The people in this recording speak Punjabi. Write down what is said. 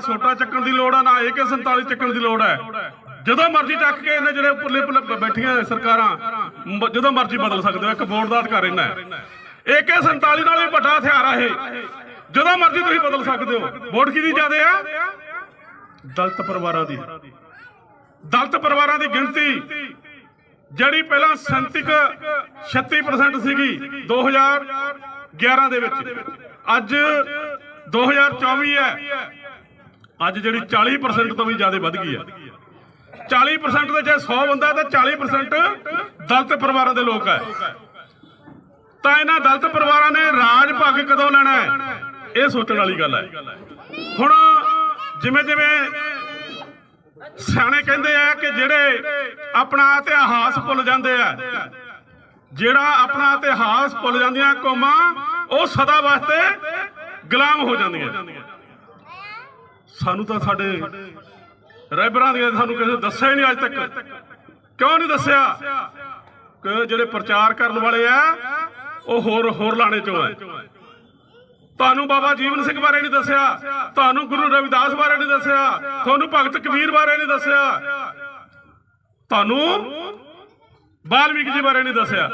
ਛੋਟਾ ਚੱਕਣ ਦੀ ਲੋੜ ਆ, ਨਾ AK47 ਚੱਕਣ ਦੀ ਲੋੜ ਹੈ ਜਦੋਂ ਮਰਜ਼ੀ ਚੱਕ ਕੇ ਇਹਨੇ ਜਿਹੜੇ ਉੱਪਰਲੇ ਬੈਠੀਆਂ ਸਰਕਾਰਾਂ ਜਦੋਂ ਮਰਜ਼ੀ ਬਦਲ ਸਕਦੇ ਹੋ, ਇੱਕ ਵੋਟ ਦਾ ਅਧਿਕਾਰ ਇਹਨਾਂ ਹੈ। AK47 ਨਾਲ ਵੀ ਵੱਡਾ ਹਥਿਆਰ ਆ ਇਹ। ਜਦੋਂ ਮਰਜ਼ੀ ਤੁਸੀਂ ਬਦਲ ਸਕਦੇ ਹੋ। ਵੋਟ ਕਿਹਦੀ ਜ਼ਿਆਦੇ ਆ? ਦਲਿਤ ਪਰਿਵਾਰਾਂ ਦੀ। ਦਲਤ ਪਰਿਵਾਰਾਂ ਦੀ ਗਿਣਤੀ ਜਿਹੜੀ ਪਹਿਲਾਂ 37 36% ਸੀਗੀ 2011 ਦੇ ਵਿੱਚ। ਅੱਜ 2024 ਹੈ। ਅੱਜ ਜਿਹੜੀ 40% ਤੋਂ ਵੀ ਜ਼ਿਆਦਾ ਵੱਧ ਗਈ ਹੈ 40% ਦੇ ਜੇ 100 ਬੰਦਾ ਤਾਂ 40% ਦਲਿਤ ਪਰਿਵਾਰਾਂ ਦੇ ਲੋਕ ਹੈ ਤਾਂ ਇਹਨਾਂ ਦਲਿਤ ਪਰਿਵਾਰਾਂ ਨੇ ਰਾਜ ਭਾਗ ਕਦੋਂ ਲੈਣਾ ਹੈ? ਇਹ ਸੋਚਣ ਵਾਲੀ ਗੱਲ ਹੈ। ਹੁਣ ਜਿਵੇਂ ਜਿਵੇਂ ਸਿਆਣੇ ਕਹਿੰਦੇ ਆ ਕਿ ਜਿਹੜੇ ਆਪਣਾ ਇਤਿਹਾਸ ਭੁੱਲ ਜਾਂਦੇ ਆ, ਜਿਹੜਾ ਆਪਣਾ ਇਤਿਹਾਸ ਭੁੱਲ ਜਾਂਦੀਆਂ ਕੌਮਾਂ, ਉਹ ਸਦਾ ਵਾਸਤੇ ਗੁਲਾਮ ਹੋ ਜਾਂਦੀਆਂ। ਸਾਨੂੰ ਤਾਂ ਸਾਡੇ ਰਹਿਬਰਾਂ ਦੀਆਂ ਸਾਨੂੰ ਕਿਸੇ ਦੱਸਿਆ ਹੀ ਨਹੀਂ ਅੱਜ ਤੱਕ। ਕਿਉਂ ਨਹੀਂ ਦੱਸਿਆ? ਕਿ ਜਿਹੜੇ ਪ੍ਰਚਾਰ ਕਰਨ ਵਾਲੇ ਆ, ਉਹ ਹੋਰ ਹੋਰ ਲਾਣੇ ਚੋਂ ਆ। ਤੁਹਾਨੂੰ ਬਾਬਾ ਜੀਵਨ ਸਿੰਘ ਬਾਰੇ ਨਹੀਂ ਦੱਸਿਆ, ਤੁਹਾਨੂੰ ਗੁਰੂ ਰਵਿਦਾਸ ਬਾਰੇ ਨਹੀਂ ਦੱਸਿਆ, ਤੁਹਾਨੂੰ ਭਗਤ ਕਬੀਰ ਬਾਰੇ ਨਹੀਂ ਦੱਸਿਆ, ਤੁਹਾਨੂੰ ਬਾਲਮੀਕ ਜੀ ਬਾਰੇ ਨਹੀਂ ਦੱਸਿਆ।